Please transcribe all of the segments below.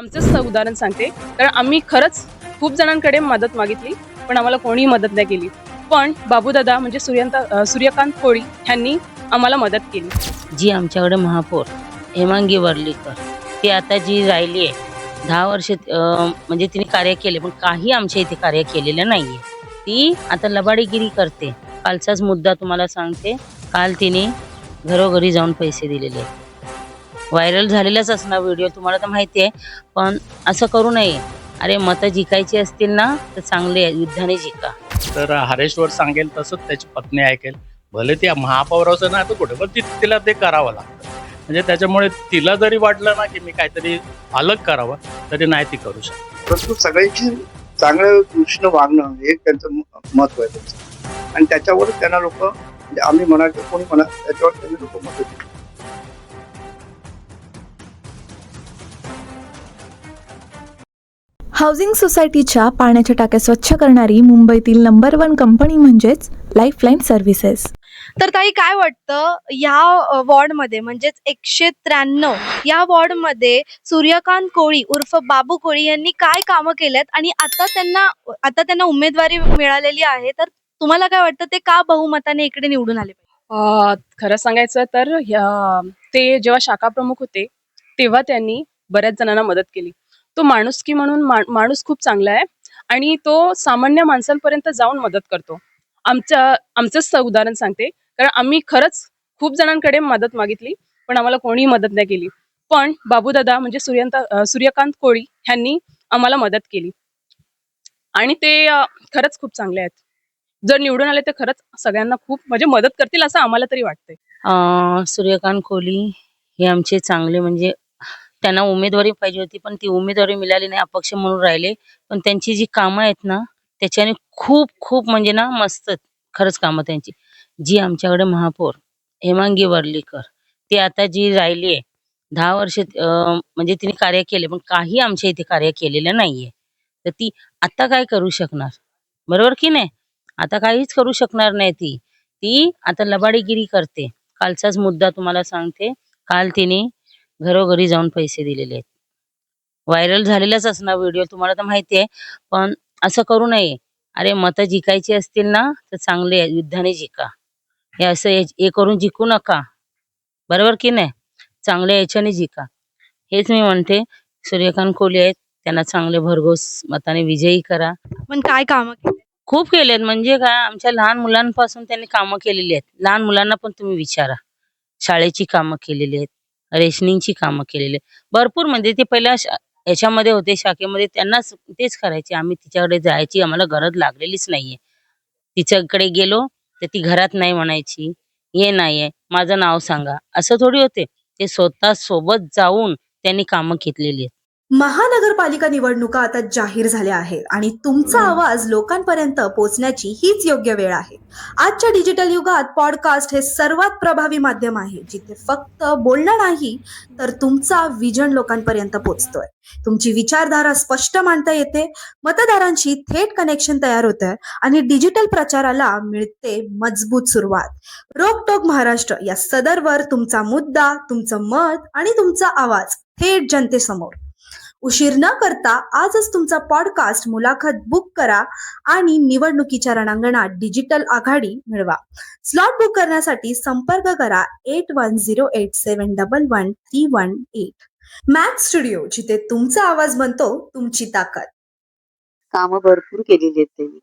आमचंच उदाहरण सांगते कारण आम्ही खरंच खूप जणांकडे मदत मागितली पण आम्हाला कोणीही मदत नाही केली. पण बाबूदादा म्हणजे सूर्यंत सूर्यकांत कोळी ह्यांनी आम्हाला मदत केली. जी आमच्याकडे महापौर हेमांगी वर्लीकर ती आता जी राहिली आहे दहा वर्ष म्हणजे तिने कार्य केले पण काही आमच्या इथे कार्य केलेलं नाही आहे ती आता लबाडीगिरी करते. कालचाच मुद्दा तुम्हाला सांगते. काल तिने घरोघरी जाऊन पैसे दिलेले आहेत. व्हायरल झालेलाच असणार व्हिडिओ तुम्हाला तर माहिती आहे. पण असं करू नये. अरे मतं जिंकायची असतील ना तर चांगले आहे, युद्धाने जिंका. तर हरेशवर सांगेल तसंच त्याची पत्नी ऐकेल. भले ती महापौराचं नाही तर कुठे पण ती तिला ते करावं लागतं. म्हणजे त्याच्यामुळे तिला जरी वाटलं ना की मी काहीतरी अलग करावं तरी नाही ती करू शकत. परंतु सगळ्यांची चांगल्या दृष्टीनं वागणं हे त्यांचं म- महत्त्व आहे. त्यांचं आणि त्याच्यावर त्यांना लोक म्हणजे आम्ही म्हणा कोणी म्हणा त्याच्यावर त्यांना लोक मत हाऊसिंग सोसायटीच्या पाण्याच्या टाक्या स्वच्छ करणारी मुंबईतील नंबर वन कंपनी म्हणजेच लाईफलाईन सर्व्हिसेस तर ताई काय वाटतं? या वॉर्डमध्ये म्हणजेच एकशे त्र्याण्णव या वॉर्डमध्ये सूर्यकांत कोळी उर्फ बाबू कोळी यांनी काय कामं केलेत? आणि आता त्यांना आता त्यांना उमेदवारी मिळालेली आहे तर तुम्हाला काय वाटतं ते का बहुमताने इकडे निवडून आले? पाहिजे? अं, खरं सांगायचं तर ते जेव्हा शाखा प्रमुख होते तेव्हा त्यांनी बऱ्याच जणांना मदत केली. तो माणुसकी म्हणून मा- माणूस खूप चांगला आहे आणि तो सामान्य माणसांपर्यंत जाऊन मदत करतो. आमच्या आमचंच उदाहरण सांगते कारण आम्ही खरंच खूप जणांकडे मदत मागितली पण आम्हाला कोणीही मदत नाही केली. पण बाबूदादा म्हणजे सूर्यंत सूर्यकांत कोळी ह्यांनी आम्हाला मदत केली. आणि ते खरंच खूप चांगले आहेत. जर निवडून आले तर खरंच सगळ्यांना खूप म्हणजे मदत करतील असं आम्हाला तरी वाटतंय. सूर्यकांत कोहली हे आमचे चांगले म्हणजे त्यांना उमेदवारी पाहिजे होती पण ती उमेदवारी मिळाली नाही अपक्ष म्हणून राहिले. पण त्यांची जी कामं आहेत ना त्याच्याने खूप खूप म्हणजे ना मस्त खरंच कामं त्यांची. जी आमच्याकडे महापौर हेमांगी वर्लीकर ती आता जी राहिली आहे दहा वर्ष म्हणजे तिने कार्य केले पण काही आमच्या इथे कार्य केलेलं नाहीये. तर ती आता काय करू शकणार? बरोबर की नाही? आता काहीच करू शकणार नाही ती. ती आता लबाडीगिरी करते. कालचाच मुद्दा तुम्हाला सांगते. काल तिने घरोघरी जाऊन पैसे दिलेले आहेत. व्हायरल झालेलाच असणार व्हिडिओ तुम्हाला तर माहिती आहे. पण असं करू नये. अरे मतं जिंकायची असतील ना तर चांगले युद्धाने जिंका. हे असं हे करून जिंकू नका. बरोबर की नाही? चांगल्या याच्याने जिंका. हेच मी म्हणते. सूर्यकांत कोहली आहेत. त्यांना चांगले भरघोस मताने विजयी करा. पण काय कामं केली? खूप केलेत. म्हणजे काय आमच्या लहान मुलांपासून त्यांनी कामं केलेली आहेत. लहान मुलांना पण तुम्ही विचारा. शाळेची कामं केलेली आहेत. रेशनिंगची कामं केलेली भरपूर म्हणजे ते पहिल्या याच्यामध्ये होते शाखेमध्ये त्यांनाच तेच करायचे. आम्ही तिच्याकडे जायची आम्हाला गरज लागलेलीच नाहीये. तिच्याकडे गेलो तर ती घरात नाही म्हणायची हे नाहीये माझं नाव सांगा. असं थोडी होते. ते स्वतः सोबत जाऊन त्यांनी कामं घेतलेली आहेत. महानगरपालिका निवडणुका आता जाहीर झाल्या आहेत आणि तुमचा आवाज लोकांपर्यंत पोहोचण्याची हीच योग्य वेळ आहे. आजच्या डिजिटल युगात पॉडकास्ट हे सर्वात प्रभावी माध्यम आहे. जिथे फक्त बोलणं नाही तर तुमचा विजन लोकांपर्यंत पोहोचतोय. तुमची विचारधारा स्पष्ट मांडता येते मतदारांशी थेट कनेक्शन तयार होतंय आणि डिजिटल प्रचाराला मिळते मजबूत सुरुवात. रोकटोक महाराष्ट्र या सदरवर तुमचा मुद्दा तुमचं मत आणि तुमचा आवाज थेट जनतेसमोर. उशीर न करता आजच तुमचा पॉडकास्ट मुलाखत बुक करा आणि निवडणुकीच्या रणांगणात डिजिटल आघाडी मिळवा. स्लॉट बुक करण्यासाठी संपर्क करा eight one zero eight seven double one three one eight max studio जिथे तुमचा आवाज बनतो तुमची ताकद. काम भरपूर केलेली आहेत त्यांनी.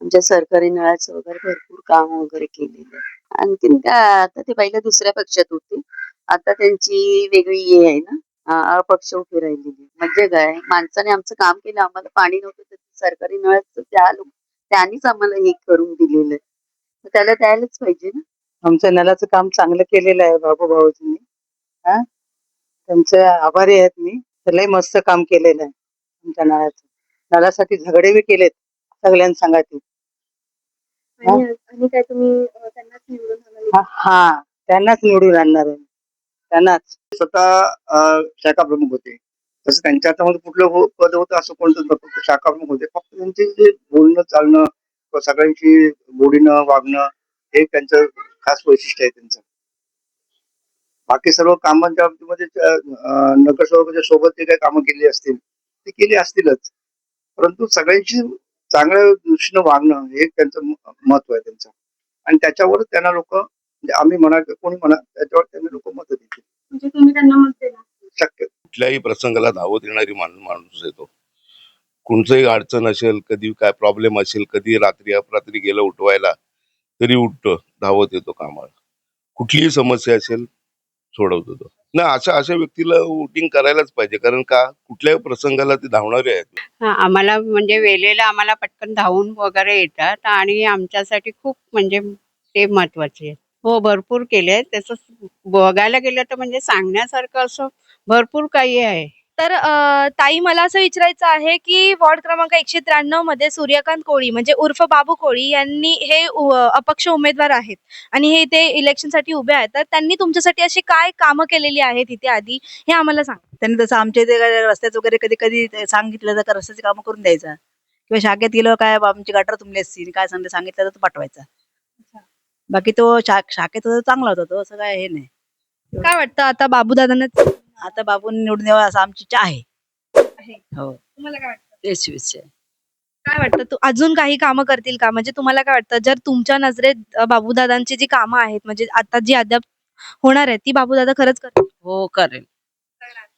आमच्या सरकारी नळाचं वगैरे भरपूर काम वगैरे केलेलं आहे. आणखीन काय आता ते पहिल्या दुसऱ्या पक्षात होते. आता त्यांची वेगळी हे आहे ना अपक्ष उभी राहिलेली. म्हणजे काय? माणसाने आमचं काम केलं आम्हाला पाणी नव्हतं तर सरकारी नळाचं त्या त्यांनीच आम्हाला हे करून दिलेलं आहे. त्याला द्यायलाच पाहिजे ना? आमचं नलाचं काम चांगलं केलेलं आहे बाबू भाऊजींनी. हा? त्यांचे आभारी आहेत मी. लय मस्त काम केलेलं आहे आमच्या नळाचं. नळासाठी झगडे बी केलेत सगळ्यांना सांगायचे. आणि काय तुम्ही त्यांनाच निवडून हा हा, त्यांनाच निवडून आणणार आहे. त्यांनाच. स्वतः शाखा प्रमुख होते. तसं त्यांच्या हातामध्ये कुठलं हो, पद होतं असं कोणतं फक्त शाखा प्रमुख होते. फक्त त्यांचे जे बोलणं चालणं किंवा सगळ्यांची गोडीनं वागणं हे त्यांचं खास वैशिष्ट्य आहे त्यांचं. बाकी सर्व कामांच्या बाबतीमध्ये नगरसेवकाच्या सोबत जे काही कामं केली असतील ती केली असतीलच. परंतु सगळ्यांशी चांगल्या दृष्टीनं वागणं हे त्यांचं महत्त्व आहे त्यांचं. आणि त्याच्यावर त्यांना लोक आम्ही म्हणा किंवा कोणी म्हणा त्याच्यावर त्यांना लोक मत देतील म्हणजे तुम्ही त्यांना मत देणार शक्य. कुठल्याही प्रसंगाला धावत येणारी माणूस माणूस येतो. कोणचंही अडचण असेल कधी काय प्रॉब्लेम असेल कधी रात्री अपरात्री गेलं उठवायला तरी उठतो धावत येतो कामाला. कुठलीही समस्या असेल सोडवतो तो. ना अशा अशा व्यक्तीला वोटिंग करायलाच पाहिजे कारण का? कुठल्याही प्रसंगाला ते धावणारे आहेत. हा, आम्हाला म्हणजे वेळेला आम्हाला पटकन धावून वगैरे येतात आणि आमच्यासाठी खूप म्हणजे ते महत्त्वाचे आहे हो भरपूर केले तसंच बघायला गेलं तर म्हणजे सांगण्यासारखं असं भरपूर काही आहे. तर अ, ताई मला असं विचारायचं आहे की वॉर्ड क्रमांक एकशे त्र्याण्णवमध्ये सूर्यकांत कोळी म्हणजे उर्फ बाबू कोळी यांनी हे उ- अपक्ष उमेदवार आहेत आणि हे इथे इलेक्शनसाठी उभे आहेत. तर त्यांनी तुमच्यासाठी अशी काय कामं केलेली आहेत इथे आधी? हे आम्हाला सांगा. त्यांनी तसं आमच्या इथे काय रस्त्याचं वगैरे कधी कधी ते सांगितलं तर का रस्त्याची कामं करून द्यायचा. किंवा शाखेत गेलो काय बा आमची गटर तुंबली असतील काय सांगितलं सांगितलं तर तो पाठवायचा. बाकी तो शा शाखेत होता तो चांगला होता तो असं काय हे नाही. काय वाटतं आता बाबूदादांनाच? आता बाबून निवडून द्यावा असं आमची इच्छा आहे. हो. तुम्हाला काय वाटतं? तेच विषय काय वाटतं? तू अजून काही कामं करतील का? म्हणजे तुम्हाला काय वाटतं? जर तुमच्या नजरेत अ, बाबूदादांची जी कामं आहेत म्हणजे आता जी अद्याप होणार आहेत ती बाबूदादा खरंच करतील हो करेल.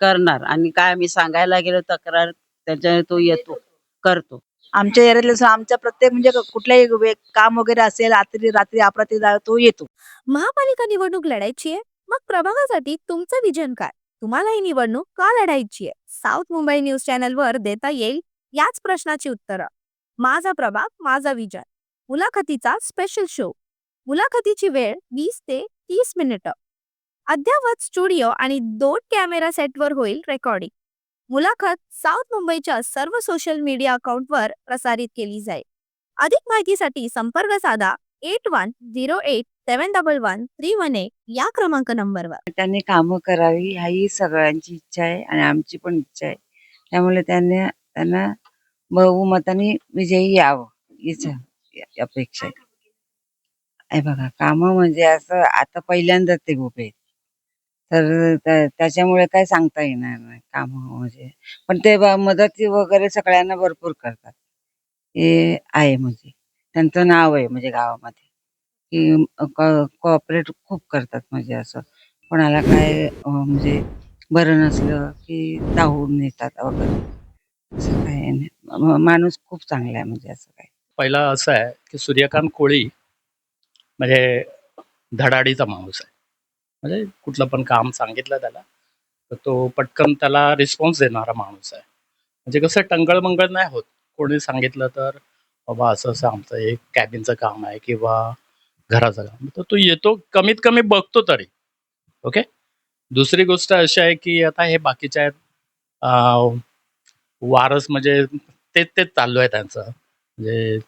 करणार. आणि काय मी सांगायला गेलो तक्रार त्याच्या तो येतो. करतो. आमच्या एरियातले आमच्या प्रत्येक म्हणजे कुठल्याही वे- काम वगैरे असेल रात्री रात्री अपरात्री जा- तो येतो. महापालिका निवडणूक लढायची आहे मग प्रभागासाठी तुमचं विजन काय? तुम्हाला ही निवडणूक का लढायची आहे? साऊथ मुंबई न्यूज चॅनलवर देता येईल याच प्रश्नाची उत्तरं. माझा प्रभाग माझा विजन मुलाखतीचा स्पेशल शो मुलाखतीची वेळ वीस ते तीस मिनिटं अद्ययावत स्टुडिओ आणि दोन कॅमेरा सेटवर होईल रेकॉर्डिंग मुलाखत साऊथ मुंबईच्या सर्व सोशल मीडिया अकाउंटवर प्रसारित केली जाईल. अधिक माहितीसाठी संपर्क साधा eight one zero eight seven double one three one eight या क्रमांक नंबरवर. त्यांनी कामं करावी ही सगळ्यांची इच्छा आहे आणि आमची पण इच्छा आहे. त्यामुळे त्यांनी त्यांना बहुमताने विजयी यावं हीच अपेक्षा आहे. बघा कामं म्हणजे असं आता पहिल्यांदाच ते उभे आहेत. तर त्या- त्याच्यामुळे काय सांगता येणार नाही काम म्हणजे. पण ते मदती वगैरे सगळ्यांना भरपूर करतात. हे आहे म्हणजे. त्यांचं नाव आहे म्हणजे गावामध्ये. की कोऑपरेट खूप करतात म्हणजे असं. कोणाला काय म्हणजे बरं नसलं की धावून नेतात वगैरे. असं काय नाही. माणूस खूप चांगला आहे म्हणजे असं काय. पहिला असं आहे की सूर्यकांत कोळी म्हणजे धडाडीचा माणूस आहे. म्हणजे कुठलं पण काम सांगितलं त्याला तर तो पटकन त्याला रिस्पॉन्स देणारा माणूस आहे. म्हणजे कसं टंगळ मंगळ नाही होत. कोणी सांगितलं तर बाबा असं असं आमचं एक कॅबिनचं काम आहे किंवा घराचं काम. तर तो येतो कमीत कमी बघतो तरी. ओके दुसरी गोष्ट अशी आहे की आता हे बाकीच्या आहेत वारस म्हणजे तेच तेच चालू आहे त्यांचं. म्हणजे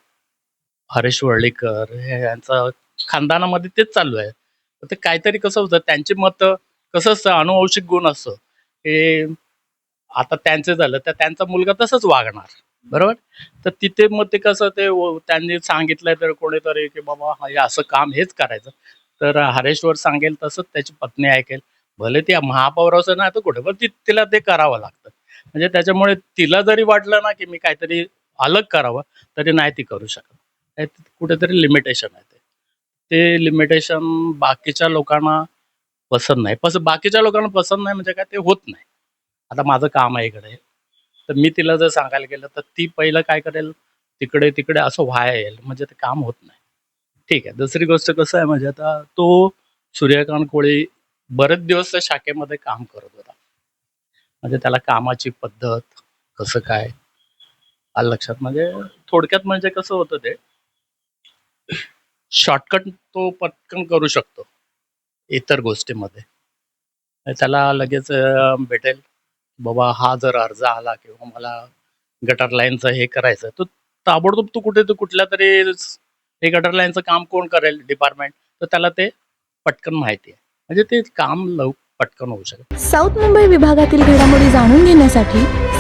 हरेश वर्ळीकर हे यांचं खानदानामध्ये तेच चालू आहे. ते काहीतरी कसं होतं त्यांचे मत कसं असतं अनुवंशिक गुण असतं हे आता त्यांचं झालं तर त्यांचा मुलगा तसंच वागणार बरोबर? तर तिथे मग ते कसं ते त्यांनी सांगितलंय तर कोणीतरी की बाबा हे असं काम हेच करायचं. तर हरेश्वर सांगेल तसंच त्याची पत्नी ऐकेल. भले ती महापौर असं नाही तर कुठे पण ती तिला ते करावं लागतं. म्हणजे त्याच्यामुळे तिला जरी वाटलं ना की मी काहीतरी अलग करावं तरी नाही ती करू शकत. कुठेतरी लिमिटेशन आहे. ते लिमिटेशन बाकीच्या लोकांना पसंत नाही. पस बाकीच्या लोकांना पसंत नाही म्हणजे काय? ते होत नाही. आता माझं काम आहे इकडे. तर मी तिला जर सांगायला गेलं तर ती पहिलं काय करेल? तिकडे तिकडे असं व्हायला येईल. म्हणजे ते काम होत नाही. ठीक आहे. दुसरी गोष्ट कसं आहे म्हणजे आता तो सूर्यकांत कोळी बरेच दिवस त्या शाखेमध्ये काम करत होता. म्हणजे त्याला कामाची पद्धत कसं काय? आलं लक्षात. म्हणजे थोडक्यात म्हणजे कसं होतं ते? शॉर्टकट तो पटकन करू शकतो. इतर गोष्टीमध्ये. त्याला लगेच भेटेल बाबा हा जर अर्ज आला किंवा मला गटर लाईनचं हे करायचं तर ताबडतोब तू कुठे तू कुठल्या तरी हे गटर लाईनचं काम कोण करेल? डिपार्टमेंट तर त्याला ते पटकन माहिती आहे. म्हणजे ते काम लव पटकन होऊ शकेल साऊथ मुंबई विभागातील घडामोडी जाणून घेण्यासाठी